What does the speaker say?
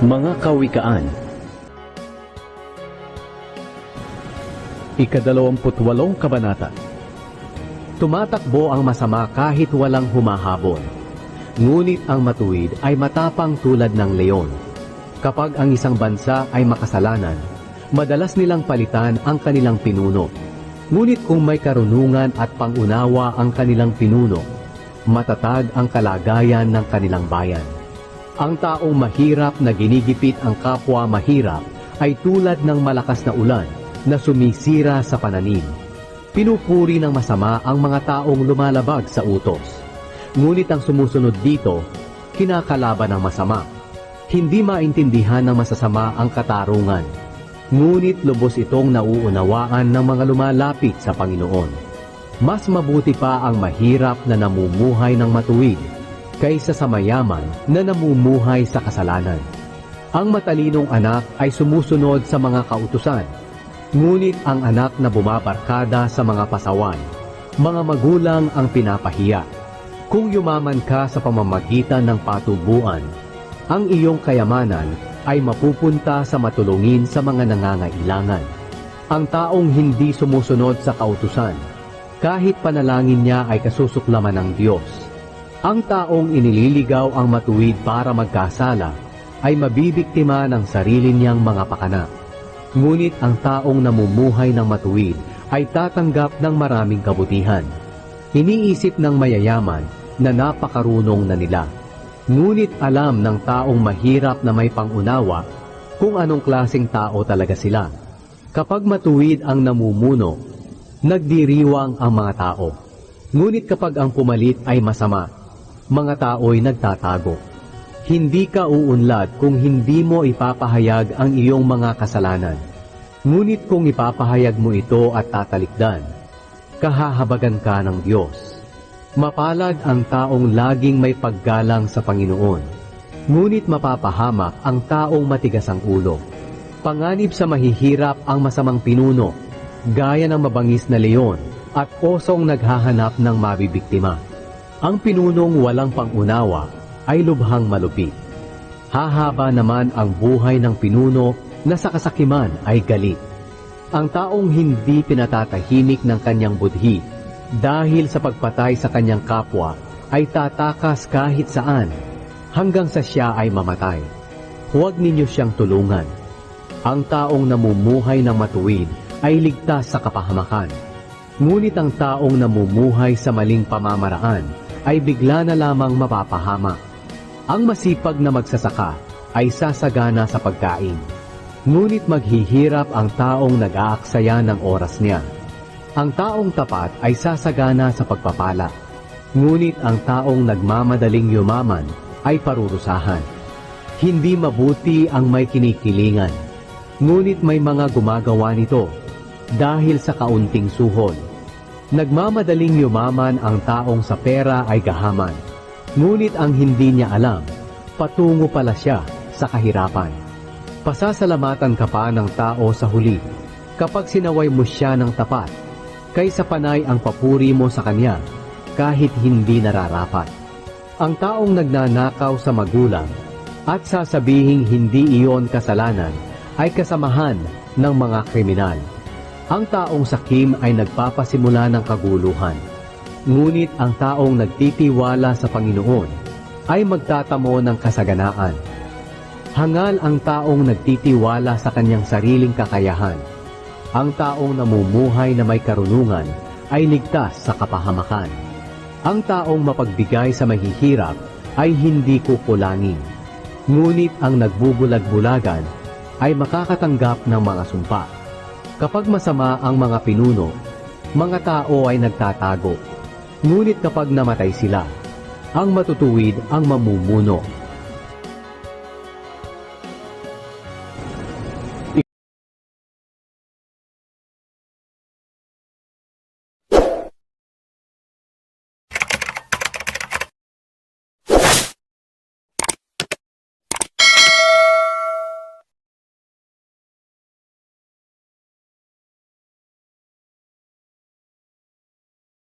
Mga Kawikaan Ikadalawamputwalong Kabanata Tumatakbo ang masama kahit walang humahabol. Ngunit ang matuwid ay matapang tulad ng leon. Kapag ang isang bansa ay makasalanan, madalas nilang palitan ang kanilang pinuno. Ngunit kung may karunungan at pangunawa ang kanilang pinuno, matatag ang kalagayan ng kanilang bayan. Ang taong mahirap na ginigipit ang kapwa mahirap ay tulad ng malakas na ulan na sumisira sa pananim. Pinupuri ng masama ang mga taong lumalabag sa utos. Ngunit ang sumusunod dito, kinakalaban ng masama. Hindi maintindihan ng masasama ang katarungan. Ngunit lubos itong nauunawaan ng mga lumalapit sa Panginoon. Mas mabuti pa ang mahirap na namumuhay ng matuwid kaysa sa mayaman na namumuhay sa kasalanan. Ang matalinong anak ay sumusunod sa mga kautusan, ngunit ang anak na bumabarkada sa mga pasawan, mga magulang ang pinapahiya. Kung yumaman ka sa pamamagitan ng patubuan, ang iyong kayamanan ay mapupunta sa matulungin sa mga nangangailangan. Ang taong hindi sumusunod sa kautusan, kahit panalangin niya ay kasusuklaman ng Diyos. Ang taong inililigaw ang matuwid para magkasala ay mabibiktima ng sarili niyang mga pakana. Ngunit ang taong namumuhay ng matuwid ay tatanggap ng maraming kabutihan. Iniisip ng mayayaman na napakarunong na nila. Ngunit alam ng taong mahirap na may pangunawa kung anong klaseng tao talaga sila. Kapag matuwid ang namumuno, nagdiriwang ang mga tao. Ngunit kapag ang pumalit ay masama, mga tao'y nagtatago. Hindi ka uunlad kung hindi mo ipapahayag ang iyong mga kasalanan. Ngunit kung ipapahayag mo ito at tatalikdan, kahahabagan ka ng Diyos. Mapalad ang taong laging may paggalang sa Panginoon. Ngunit mapapahamak ang taong matigas ang ulo. Panganib sa mahihirap ang masamang pinuno, gaya ng mabangis na leon at osong naghahanap ng mabibiktima. Ang pinunong walang pangunawa ay lubhang malupit. Hahaba naman ang buhay ng pinuno na sa kasakiman ay galit. Ang taong hindi pinatatahimik ng kanyang budhi dahil sa pagpatay sa kanyang kapwa ay tatakas kahit saan hanggang sa siya ay mamatay. Huwag ninyo siyang tulungan. Ang taong namumuhay ng matuwid ay ligtas sa kapahamakan. Ngunit ang taong namumuhay sa maling pamamaraan ay bigla na lamang mapapahama. Ang masipag na magsasaka ay sasagana sa pagkain. Ngunit maghihirap ang taong nag-aaksaya ng oras niya. Ang taong tapat ay sasagana sa pagpapala. Ngunit ang taong nagmamadaling yumaman ay parurusahan. Hindi mabuti ang may kinikilingan. Ngunit may mga gumagawa nito dahil sa kaunting suhol. Nagmamadaling yumaman ang taong sa pera ay gahaman. Ngunit ang hindi niya alam, patungo pala siya sa kahirapan. Pasasalamatan ka pa ng tao sa huli kapag sinaway mo siya ng tapat, kaysa panay ang papuri mo sa kanya kahit hindi nararapat. Ang taong nagnanakaw sa magulang at sasabihing hindi iyon kasalanan ay kasamahan ng mga kriminal. Ang taong sakim ay nagpapasimula ng kaguluhan. Ngunit ang taong nagtitiwala sa Panginoon ay magtatamo ng kasaganaan. Hangal ang taong nagtitiwala sa kanyang sariling kakayahan. Ang taong namumuhay na may karunungan ay ligtas sa kapahamakan. Ang taong mapagbigay sa mahihirap ay hindi kukulangin. Ngunit ang nagbubulag-bulagan ay makakatanggap ng mga sumpa. Kapag masama ang mga pinuno, mga tao ay nagtatago. Ngunit kapag namatay sila, ang matutuwid ang mamumuno